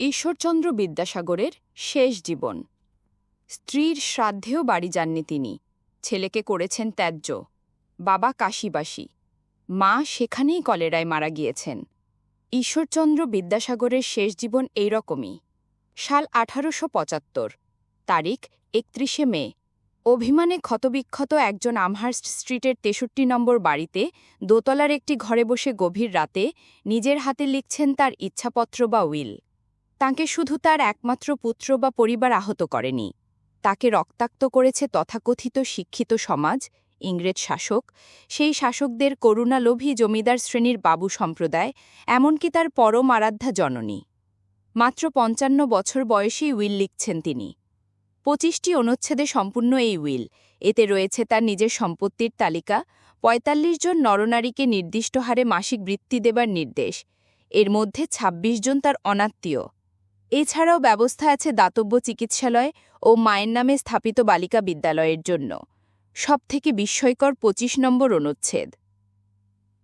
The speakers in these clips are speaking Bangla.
ঈশ্বরচন্দ্র বিদ্যাসাগরের শেষ জীবন। স্ত্রীর শ্রাদ্ধেও বাড়ি যাননি তিনি। ছেলেকে করেছেন ত্যায্য। বাবা কাশিবাসী। মা সেখানেই কলেরায় মারা গিয়েছেন। ঈশ্বরচন্দ্র বিদ্যাসাগরের শেষ জীবন এইরকমই সাল আঠারোশো পঁচাত্তর, তারিখ একত্রিশে মে। অভিমানে ক্ষতবিক্ষত একজন আমহার্স্ট স্ট্রিটের তেষট্টি নম্বর বাড়িতে দোতলার একটি ঘরে বসে গভীর রাতে নিজের হাতে লিখছেন তার ইচ্ছাপত্র বা উইল। তাকে শুধু তার একমাত্র পুত্র বা পরিবার আহত করেনি। তাকে রক্তাক্ত করেছে তথাকথিত শিক্ষিত সমাজ, ইংরেজ শাসক, সেই শাসকদের করুণালোভী জমিদার শ্রেণির বাবু সম্প্রদায়, এমনকি তার পরম আরাধ্যা জননী। মাত্র পঞ্চান্ন বছর বয়সেই উইল লিখছেন তিনি। পঁচিশটি অনুচ্ছেদে সম্পূর্ণ এই উইল। এতে রয়েছে তার নিজের সম্পত্তির তালিকা ৪৫ জন নরনারীকে নির্দিষ্ট হারে মাসিক বৃত্তি দেবার নির্দেশ। এর মধ্যে ২৬ জন তার অনাত্মীয়। এছাড়াও ব্যবস্থা আছে দাতব্য চিকিৎসালয় ও মায়ের নামে স্থাপিত বালিকা বিদ্যালয়ের জন্য। সবথেকে বিস্ময়কর ২৫ নম্বর অনুচ্ছেদ।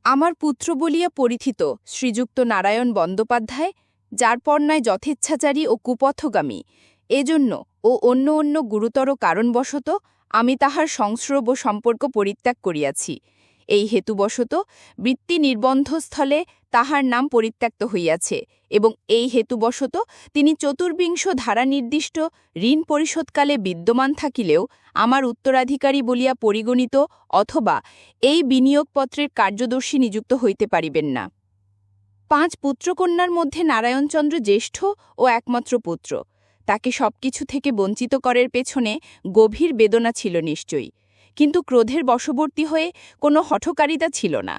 আমার পুত্র বলিয়া পরিচিত শ্রীযুক্ত নারায়ণ বন্দ্যোপাধ্যায়, যার পর্নায় যথেচ্ছাচারী ও কুপথগামী, এজন্য ও অন্য অন্য গুরুতর কারণবশত আমি তাহার সংস্রব সম্পর্ক পরিত্যাগ করিয়াছি। এই হেতুবশত বৃত্তি নির্বন্ধস্থলে তাহার নাম পরিত্যক্ত হইয়াছে এবং এই হেতুবশত তিনি চতুর্বিংশ ধারা নির্দিষ্ট ঋণ পরিশোধকালে বিদ্যমান থাকিলেও আমার উত্তরাধিকারী বলিয়া পরিগণিত অথবা এই বিনিয়োগপত্রের কার্যদর্শী নিযুক্ত হইতে পারিবেন না। পাঁচ পুত্রকন্যার মধ্যে নারায়ণচন্দ্র জ্যেষ্ঠ ও একমাত্র পুত্র। তাকে সবকিছু থেকে বঞ্চিত করার পেছনে গভীর বেদনা ছিল নিশ্চয়ই। কিন্তু ক্রোধের বশবর্তী হয়ে কোনো হঠকারিতা ছিল না।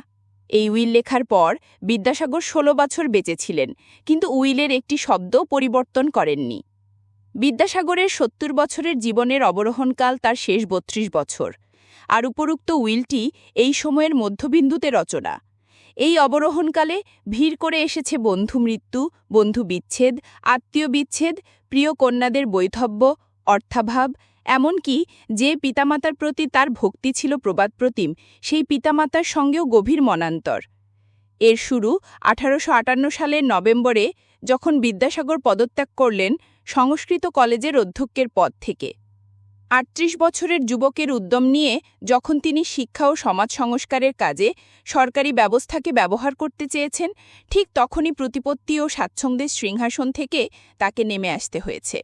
এই উইল লেখার পর বিদ্যাসাগর ষোলো বছর বেঁচেছিলেন, কিন্তু উইলের একটি শব্দ পরিবর্তন করেননি। বিদ্যাসাগরের সত্তর বছরের জীবনের অবরোহণকাল তার শেষ বত্রিশ বছর, আর উপরুক্ত উইলটি এই সময়ের মধ্যবিন্দুতে রচনা। এই অবরোহণকালে ভিড় করে এসেছে বন্ধু মৃত্যু, বন্ধু বিচ্ছেদ, আত্মীয় বিচ্ছেদ, প্রিয় কন্যাদের বৈধব্য, অর্থাভাব এমনকি যে পিতামাতার প্রতি তার ভক্তি ছিল প্রবাদপ্রতিম সেই পিতামাতার সঙ্গেও গভীর মনান্তর। এর শুরু আঠারোশ আটান্ন সালের নভেম্বরে যখন বিদ্যাসাগর পদত্যাগ করলেন সংস্কৃত কলেজের অধ্যক্ষের পদ থেকে। আটত্রিশ বছরের যুবকের উদ্যম নিয়ে যখন তিনি শিক্ষা ও সমাজ সংস্কারের কাজে সরকারি ব্যবস্থাকে ব্যবহার করতে চেয়েছেন, ঠিক তখনই প্রতিপত্তি ও স্বাচ্ছন্দ্যের সিংহাসন থেকে তাকে নেমে আসতে হয়েছে।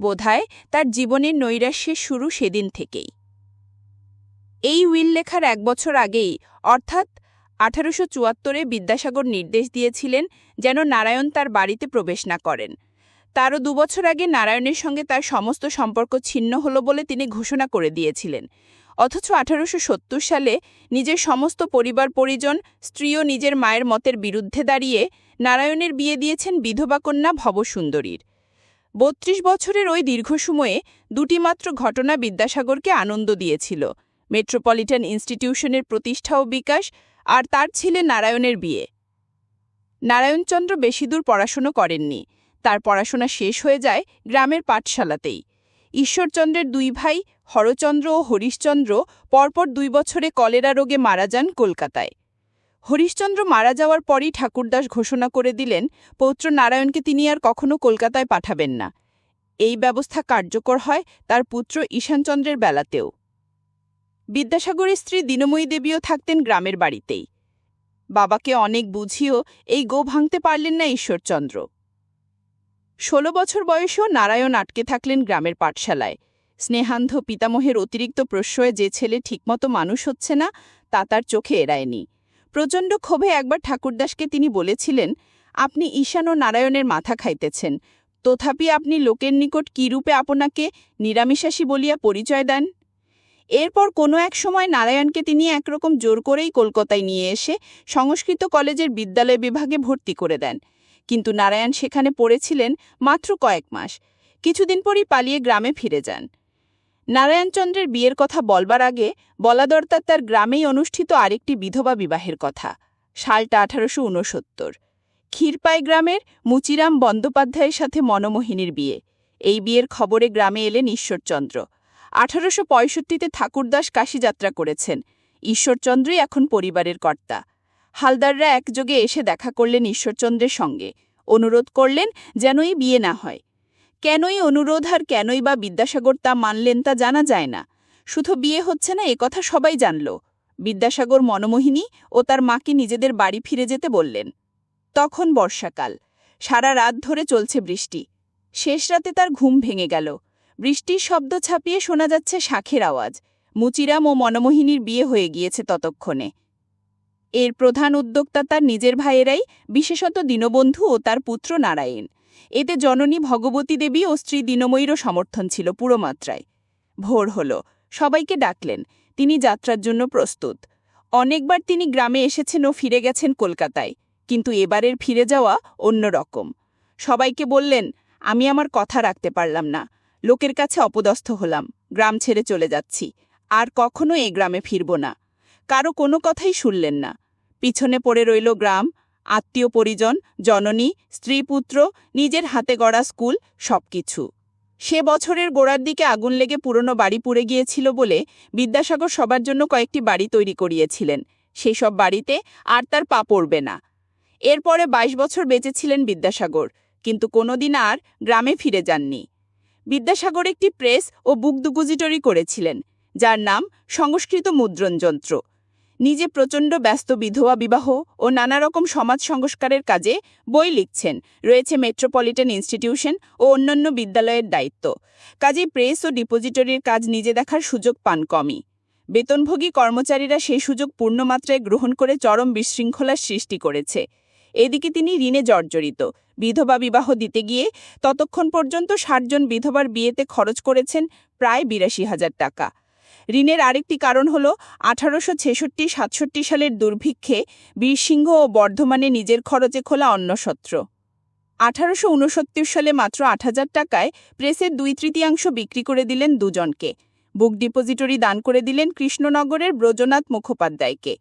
বোধহয় তার জীবনের নৈরাশ্যের শুরু সেদিন থেকেই। এই উইল লেখার এক বছর আগেই, অর্থাৎ আঠারোশো চুয়াত্তরে বিদ্যাসাগর নির্দেশ দিয়েছিলেন যেন নারায়ণ তার বাড়িতে প্রবেশ না করেন। তারও দুবছর আগে নারায়ণের সঙ্গে তার সমস্ত সম্পর্ক ছিন্ন হল বলে তিনি ঘোষণা করে দিয়েছিলেন। অথচ আঠারোশো সত্তর সালে নিজের সমস্ত পরিবার পরিজন, স্ত্রী ও নিজের মায়ের মতের বিরুদ্ধে দাঁড়িয়ে নারায়ণের বিয়ে দিয়েছেন বিধবা কন্যা ভবসুন্দরীর। বত্রিশ বছরের ওই দীর্ঘ সময়ে দুটি মাত্র ঘটনা বিদ্যাসাগরকে আনন্দ দিয়েছিল, মেট্রোপলিটন ইনস্টিটিউশনের প্রতিষ্ঠা ও বিকাশ আর তার ছেলে নারায়ণের বিয়ে। নারায়ণচন্দ্র বেশিদূর পড়াশুনো করেননি, তার পড়াশোনা শেষ হয়ে যায় গ্রামের পাঠশালাতেই। ঈশ্বরচন্দ্রের দুই ভাই হরচন্দ্র ও হরিশচন্দ্র পরপর দুই বছরে কলেরা রোগে মারা যান কলকাতায়। হরিশচন্দ্র মারা যাওয়ার পরই ঠাকুরদাস ঘোষণা করে দিলেন, পৌত্র নারায়ণকে তিনি আর কখনো কলকাতায় পাঠাবেন না। এই ব্যবস্থা কার্যকর হয় তার পুত্র ঈশানচন্দ্রের বেলাতেও। বিদ্যাসাগরের স্ত্রী দিনময়ী দেবীও থাকতেন গ্রামের বাড়িতেই। বাবাকে অনেক বুঝিয়েও এই গো ভাঙতে পারলেন না ঈশ্বরচন্দ্র। ষোলো বছর বয়সেও নারায়ণ আটকে থাকলেন গ্রামের পাঠশালায়। স্নেহান্ধ পিতামহের অতিরিক্ত প্রশ্রয়ে যে ছেলে ঠিকমতো মানুষ হচ্ছে না, তা তার চোখে এড়ায়নি। প্রচণ্ড ক্ষোভে একবার ঠাকুরদাসকে তিনি বলেছিলেন, আপনি ঈশান ও নারায়ণের মাথা খাইতেছেন। তথাপি আপনি লোকের নিকট কীরূপে আপনাকে নিরামিষাসী বলিয়া পরিচয় দেন? এরপর কোনো এক সময় নারায়ণকে তিনি একরকম জোর করেই কলকাতায় নিয়ে এসে সংস্কৃত কলেজের বিদ্যালয় বিভাগে ভর্তি করে দেন। কিন্তু নারায়ণ সেখানে পড়েছিলেন মাত্র কয়েক মাস। কিছুদিন পরই পালিয়ে গ্রামে ফিরে যান। নারায়ণচন্দ্রের বিয়ের কথা বলবার আগে বলা দরকার তার গ্রামেই অনুষ্ঠিত আরেকটি বিধবা বিবাহের কথা, সালটা আঠারোশো উনসত্তর ক্ষীরপাই গ্রামের মুচিরাম বন্দ্যোপাধ্যায়ের সাথে মনমোহিনীর বিয়ে। এই বিয়ের খবরে গ্রামে এলেন ঈশ্বরচন্দ্র। আঠারোশো পঁয়ষট্টিতে ঠাকুরদাস কাশিযাত্রা করেছেন। ঈশ্বরচন্দ্রই এখন পরিবারের কর্তা। হালদাররা একযোগে এসে দেখা করলেন ঈশ্বরচন্দ্রের সঙ্গে। অনুরোধ করলেন যেনই বিয়ে না হয়। কেনই অনুরোধ আর কেনই বা বিদ্যাসাগর তা মানলেন তা জানা যায় না। শুধু বিয়ে হচ্ছে না, এ কথা সবাই জানল। বিদ্যাসাগর মনমোহিনী ও তার মাকে নিজেদের বাড়ি ফিরে যেতে বললেন। তখন বর্ষাকাল। সারা রাত ধরে চলছে বৃষ্টি। শেষ রাতে তার ঘুম ভেঙে গেল। বৃষ্টির শব্দ ছাপিয়ে শোনা যাচ্ছে শাখের আওয়াজ। মুচিরাম ও মনমোহিনীর বিয়ে হয়ে গিয়েছে ততক্ষণে। এর প্রধান উদ্যোক্তা তার নিজের ভাইয়েরাই, বিশেষত দীনবন্ধু ও তার পুত্র নারায়ণ। এতে জননী ভগবতী দেবী ও স্ত্রী দীনময়ীরও সমর্থন ছিল পুরো মাত্রায় ভোর হল। সবাইকে ডাকলেন। তিনি যাত্রার জন্য প্রস্তুত। অনেকবার তিনি গ্রামে এসেছেন ও ফিরে গেছেন কলকাতায়। কিন্তু এবারের ফিরে যাওয়া অন্যরকম সবাইকে বললেন, আমি আমার কথা রাখতে পারলাম না। লোকের কাছে অপদস্থ হলাম। গ্রাম ছেড়ে চলে যাচ্ছি। আর কখনো এ গ্রামে ফিরব না। কারও কোনো কথাই শুনলেন না। পিছনে পড়ে রইল গ্রাম আত্মীয় পরিজন, জননী, স্ত্রীপুত্র, নিজের হাতে গড়া স্কুল, সবকিছু। সে বছরের গোড়ার দিকে আগুন লেগে পুরনো বাড়ি পুড়ে গিয়েছিল বলে বিদ্যাসাগর সবার জন্য কয়েকটি বাড়ি তৈরি করিয়েছিলেন। সেই সব বাড়িতে আর তার পা পড়বে না। এরপরে ২২ বছর বেঁচেছিলেন বিদ্যাসাগর, কিন্তু কোনোদিন আর গ্রামে ফিরে যাননি। বিদ্যাসাগর একটি প্রেস ও বুক দুগুজিটরি করেছিলেন, যার নাম সংস্কৃত মুদ্রণযন্ত্র নিজে প্রচণ্ড ব্যস্ত বিধবা বিবাহ ও নানা রকম সমাজ সংস্কারের কাজে বই লিখছেন। রয়েছে মেট্রোপলিটন ইনস্টিটিউশন ও অন্যান্য বিদ্যালয়ের দায়িত্ব। কাজেই প্রেস ও ডিপোজিটরির কাজ নিজে দেখার সুযোগ পান কমই। বেতনভোগী কর্মচারীরা সেই সুযোগ পূর্ণমাত্রায় গ্রহণ করে চরম বিশৃঙ্খলার সৃষ্টি করেছে। এদিকে তিনি ঋণে জর্জরিত। বিধবা বিবাহ দিতে গিয়ে ততক্ষণ পর্যন্ত ষাটজন বিধবার বিয়েতে খরচ করেছেন প্রায় বিরাশি হাজার টাকা। ঋণের আরেকটি কারণ হল আঠারোশো ছেষট্টি, সাতষট্টি সালের দুর্ভিক্ষে বীরসিংহ ও বর্ধমানে নিজের খরচে খোলা অন্নসত্র আঠারোশো উনসত্তর সালে মাত্র আট হাজার টাকায় প্রেসের দুই তৃতীয়াংশ বিক্রি করে দিলেন দুজনকে। বুক ডিপোজিটরি দান করে দিলেন কৃষ্ণনগরের ব্রজনাথ মুখোপাধ্যায়কে।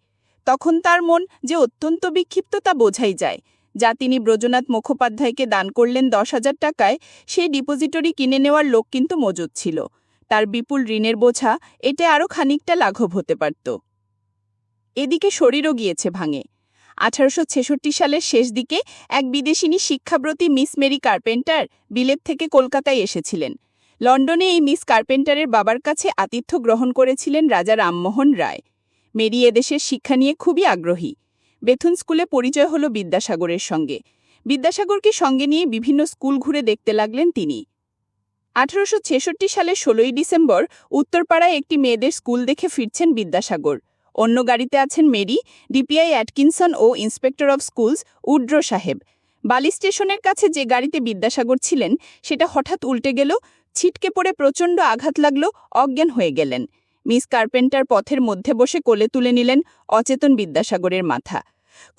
তখন তার মন যে অত্যন্ত বিক্ষিপ্ত তা বোঝাই যায়। যা তিনি ব্রজনাথ মুখোপাধ্যায়কে দান করলেন দশ হাজার টাকায় সেই ডিপোজিটরি কিনে নেওয়ার লোক কিন্তু মজুদ ছিল। তার বিপুল ঋণের বোঝা, এতে আরও খানিকটা লাঘব হতে পারত। এদিকে শরীরও গিয়েছে ভাঙে। আঠারোশো ছেষট্টি সালের শেষ দিকে এক বিদেশিনী শিক্ষাব্রতী মিস মেরি কার্পেন্টার বিলেত থেকে কলকাতায় এসেছিলেন। লন্ডনে এই মিস কার্পেন্টারের বাবার কাছে আতিথ্য গ্রহণ করেছিলেন রাজা রামমোহন রায়। মেরি এদেশের শিক্ষা নিয়ে খুবই আগ্রহী। বেথুন স্কুলে পরিচয় হল বিদ্যাসাগরের সঙ্গে। বিদ্যাসাগরকে সঙ্গে নিয়ে বিভিন্ন স্কুল ঘুরে দেখতে লাগলেন তিনি। আঠারোশো সালের ষোলোই ডিসেম্বর উত্তরপাড়ায় একটি মেয়েদের স্কুল দেখে ফিরছেন বিদ্যাসাগর। অন্য গাড়িতে আছেন মেরি, ডিপিআই অ্যাটকিনসন ও ইন্সপেক্টর অব স্কুলস উড্র সাহেব। বালি স্টেশনের কাছে যে গাড়িতে বিদ্যাসাগর ছিলেন, সেটা হঠাৎ উল্টে গেল, ছিটকে পড়ে প্রচণ্ড আঘাত লাগল, অজ্ঞান হয়ে গেলেন। মিস কার্পেন্টার পথের মধ্যে বসে কোলে তুলে নিলেন অচেতন বিদ্যাসাগরের মাথা।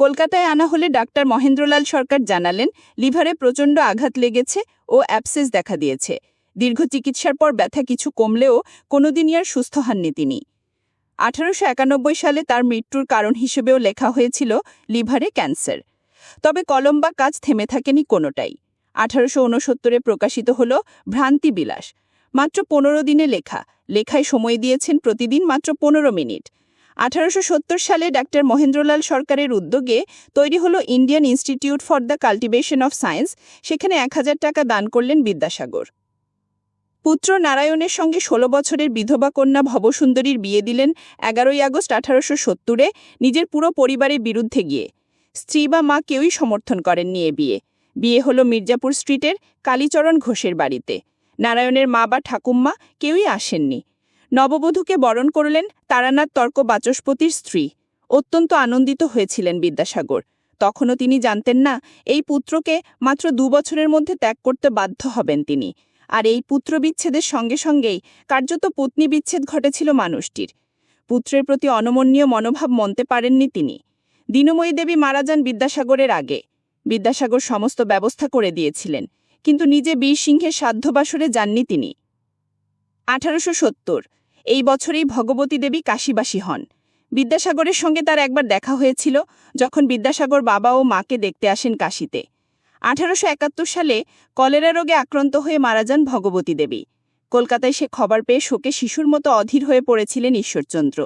কলকাতায় আনা হলে ডাক্তার মহেন্দ্রলাল সরকার জানালেন, লিভারে প্রচণ্ড আঘাত লেগেছে ও অ্যাপসেস দেখা দিয়েছে। দীর্ঘ চিকিৎসার পর ব্যথা কিছু কমলেও কোনোদিনই আর সুস্থ হননি তিনি। আঠারোশো একানব্বই সালে তার মৃত্যুর কারণ হিসেবেও লেখা হয়েছিল লিভারে ক্যান্সার। তবে কলম বা কাজ থেমে থাকেনি কোনোটাই। আঠারোশো উনসত্তরে প্রকাশিত হল ভ্রান্তি বিলাস মাত্র পনেরো দিনে লেখা। লেখায় সময় দিয়েছেন প্রতিদিন মাত্র পনেরো মিনিট। আঠারোশ সত্তর সালে ডাক্তার মহেন্দ্রলাল সরকারের উদ্যোগে তৈরি হল Indian institute for the cultivation of science. সেখানে এক হাজার টাকা দান করলেন বিদ্যাসাগর। পুত্র নারায়ণের সঙ্গে ষোলো বছরের বিধবা কন্যা ভবসুন্দরীর বিয়ে দিলেন এগারোই আগস্ট আঠারোশো সত্তরে নিজের পুরো পরিবারের বিরুদ্ধে গিয়ে। স্ত্রী বা মা কেউই সমর্থন করেননি এ বিয়ে। বিয়ে হল মির্জাপুর স্ট্রিটের কালীচরণ ঘোষের বাড়িতে। নারায়ণের মা বা ঠাকুম্মা কেউই আসেননি। নববধূকে বরণ করলেন তারানাথ তর্ক বাচস্পতির স্ত্রী। অত্যন্ত আনন্দিত হয়েছিলেন বিদ্যাসাগর। তখনও তিনি জানতেন না, এই পুত্রকে মাত্র দু বছরের মধ্যে ত্যাগ করতে বাধ্য হবেন তিনি। আর এই পুত্রবিচ্ছেদের সঙ্গে সঙ্গেই কার্যত পত্নী বিচ্ছেদ ঘটেছিল মানুষটির। পুত্রের প্রতি অনমনীয় মনোভাব মনতে পারেননি তিনি। দীনময়ী দেবী মারা যান বিদ্যাসাগরের আগে। বিদ্যাসাগর সমস্ত ব্যবস্থা করে দিয়েছিলেন, কিন্তু নিজে বীর সিংহের সাধ্যবাসরে যাননি তিনি। আঠারোশো সত্তর, এই বছরেই ভগবতী দেবী কাশীবাসী হন। বিদ্যাসাগরের সঙ্গে তার একবার দেখা হয়েছিল, যখন বিদ্যাসাগর বাবা ও মাকে দেখতে আসেন কাশীতে। আঠারোশো একাত্তর সালে কলেরা রোগে আক্রান্ত হয়ে মারা যান ভগবতী দেবী। কলকাতায় সে খবর পেয়ে শোকে শিশুর মতো অধীর হয়ে পড়েছিলেন ঈশ্বরচন্দ্র।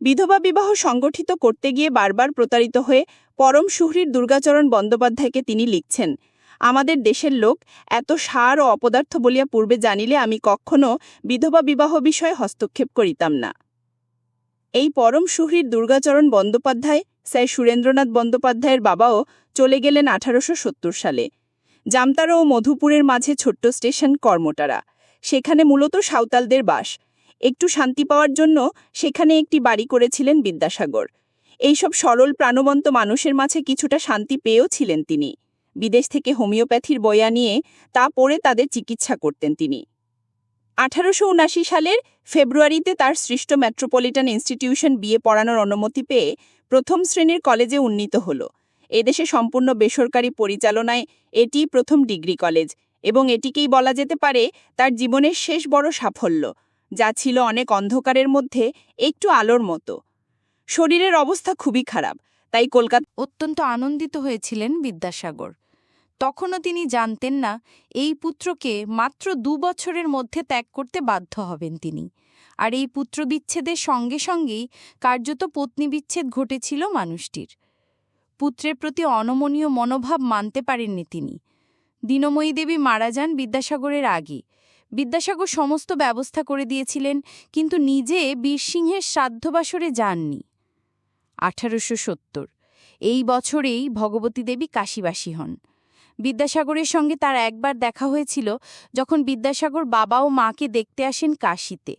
বিধবা বিবাহ সংগঠিত করতে গিয়ে বারবার প্রতারিত হয়ে পরম সুহৃদ দুর্গাচরণ বন্দ্যোপাধ্যায়কে তিনি লিখছেন, আমাদের দেশের লোক এত সার ও অপদার্থ বলিয়া পূর্বে জানিলে আমি কখনো বিধবা বিবাহ বিষয়ে হস্তক্ষেপ করিতাম না। এই পরম সুহৃদ দুর্গাচরণ বন্দ্যোপাধ্যায় স্যার সুরেন্দ্রনাথ বন্দ্যোপাধ্যায়ের বাবাও চলে গেলেন আঠারোশো সত্তর সালে। জামতারা ও মধুপুরের মাঝে ছোট্ট স্টেশন কর্মটারা। সেখানে মূলত সাঁওতালদের বাস। একটু শান্তি পাওয়ার জন্য সেখানে একটি বাড়ি করেছিলেন বিদ্যাসাগর। এইসব সরল প্রাণবন্ত মানুষের মাঝে কিছুটা শান্তি পেয়েও ছিলেন তিনি। বিদেশ থেকে হোমিওপ্যাথির বইয়া নিয়ে তা পড়ে তাদের চিকিৎসা করতেন তিনি। আঠারোশো সালের ফেব্রুয়ারিতে তার সৃষ্ট মেট্রোপলিটন ইনস্টিটিউশন বিয়ে পড়ানোর অনুমতি পেয়ে প্রথম শ্রেণির কলেজে উন্নীত হল। এদেশে সম্পূর্ণ বেসরকারি পরিচালনায় এটি প্রথম ডিগ্রি কলেজ এবং এটিকেই বলা যেতে পারে তার জীবনের শেষ বড় সাফল্য, যা ছিল অনেক অন্ধকারের মধ্যে একটু আলোর মতো। শরীরের অবস্থা খুবই খারাপ, তাই কলকাতা অত্যন্ত আনন্দিত হয়েছিলেন বিদ্যাসাগর। তখনও তিনি জানতেন না, এই পুত্রকে মাত্র দু বছরের মধ্যে ত্যাগ করতে বাধ্য হবেন তিনি। আর এই পুত্রবিচ্ছেদের সঙ্গে সঙ্গেই কার্যত পত্নী বিচ্ছেদ ঘটেছিল মানুষটির। পুত্রের প্রতি অনমনীয় মনোভাব মানতে পারেননি তিনি। দীনময়ী দেবী মারা যান বিদ্যাসাগরের আগে। বিদ্যাসাগর সমস্ত ব্যবস্থা করে দিয়েছিলেন, কিন্তু নিজে বীরসিংহের শ্রাদ্ধবাসরে যাননি। আঠারোশো সত্তর। এই বছরেই ভগবতী দেবী কাশীবাসী হন। বিদ্যাসাগরের সঙ্গে তার একবার দেখা হয়েছিল, যখন বিদ্যাসাগর বাবা ও মাকে দেখতে আসেন কাশীতে।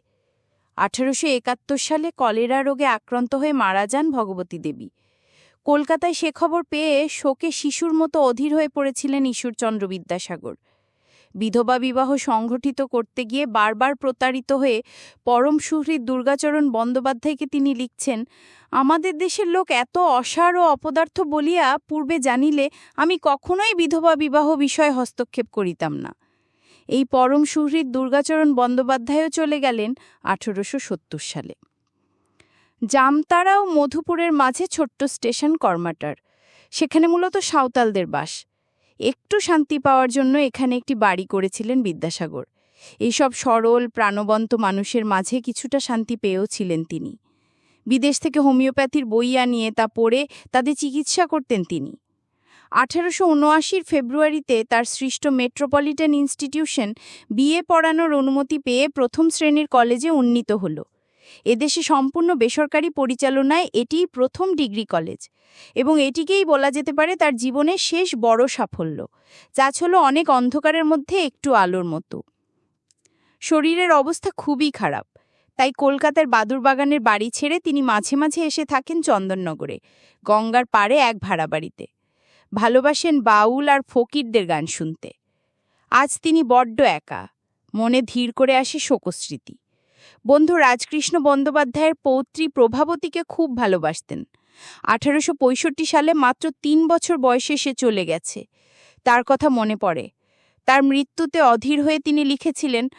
আঠারোশো একাত্তর সালে কলেরা রোগে আক্রান্ত হয়ে মারা যান ভগবতী দেবী। কলকাতায় সে খবর পেয়ে শোকে শিশুর মতো অধীর হয়ে পড়েছিলেন ঈশ্বরচন্দ্র বিদ্যাসাগর। বিধবা বিবাহ সংগঠিত করতে গিয়ে বারবার প্রতারিত হয়ে পরম সুহৃদ দুর্গাচরণ বন্দ্যোপাধ্যায়কে তিনি লিখছেন, আমাদের দেশের লোক এত অসার ও অপদার্থ বলিয়া পূর্বে জানিলে আমি কখনোই বিধবা বিবাহ বিষয়ে হস্তক্ষেপ করিতাম না। এই পরম সুহৃদ দুর্গাচরণ বন্দ্যোপাধ্যায়ও চলে গেলেন আঠেরোশো সত্তর সালে। জামতারা ও মধুপুরের মাঝে ছোট্ট স্টেশন কর্মাটার। সেখানে মূলত সাঁওতালদের বাস। একটু শান্তি পাওয়ার জন্য এখানে একটি বাড়ি করেছিলেন বিদ্যাসাগর। এইসব সরল, প্রাণবন্ত মানুষের মাঝে কিছুটা শান্তি পেয়েও ছিলেন তিনি। বিদেশ থেকে হোমিওপ্যাথির বই আনিয়ে তা পড়ে তাদের চিকিৎসা করতেন তিনি। আঠারোশো উনআশির ফেব্রুয়ারিতে তার সৃষ্ট মেট্রোপলিটন ইনস্টিটিউশন বিএ পড়ানোর অনুমতি পেয়ে প্রথম শ্রেণির কলেজে উন্নীত হল। এদেশে সম্পূর্ণ বেসরকারি পরিচালনায় এটিই প্রথম ডিগ্রি কলেজ এবং এটিকেই বলা যেতে পারে তার জীবনের শেষ বড় সাফল্য, যা ছিল অনেক অন্ধকারের মধ্যে একটু আলোর মতো। শরীরের অবস্থা খুবই খারাপ, তাই কলকাতার বাদুরবাগানের বাড়ি ছেড়ে তিনি মাঝে মাঝে এসে থাকেন চন্দননগরে, গঙ্গার পাড়ে এক ভাড়া বাড়িতে ভালোবাসেন বাউল আর ফকিরদের গান শুনতে। আজ তিনি বড্ড একা, মনে ধীর করে আসে শোকস্মৃতি। বন্ধু রাজকৃষ্ণ বন্দ্যোপাধ্যায়ের পৌত্রী প্রভাবতীকে খুব ভালোবাসতেন। আঠারোশো পঁয়ষট্টি সালে মাত্র তিন বছর বয়সে সে চলে গেছে। তার কথা মনে পড়ে। তার মৃত্যুতে অধীর হয়ে তিনি লিখেছিলেন,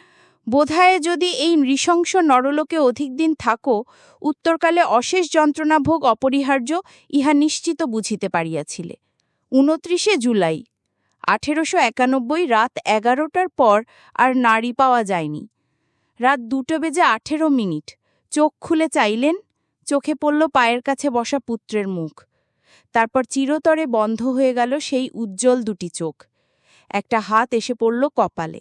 বোধহয় যদি এই নৃশংস নরলোকে অধিক দিন থাকো, উত্তরকালে অশেষ যন্ত্রণা ভোগ অপরিহার্য ইহা নিশ্চিত বুঝিতে পারিয়াছিলে। উনত্রিশে জুলাই। আঠেরোশো একানব্বই রাত এগারোটার পর আর নারী পাওয়া যায়নি। রাত দুটো বেজে আঠেরো মিনিট। চোখ খুলে চাইলেন, চোখে পড়ল পায়ের কাছে বসা পুত্রের মুখ। তারপর চিরতরে বন্ধ হয়ে গেল সেই উজ্জ্বল দুটি চোখ। একটা হাত এসে পড়ল কপালে।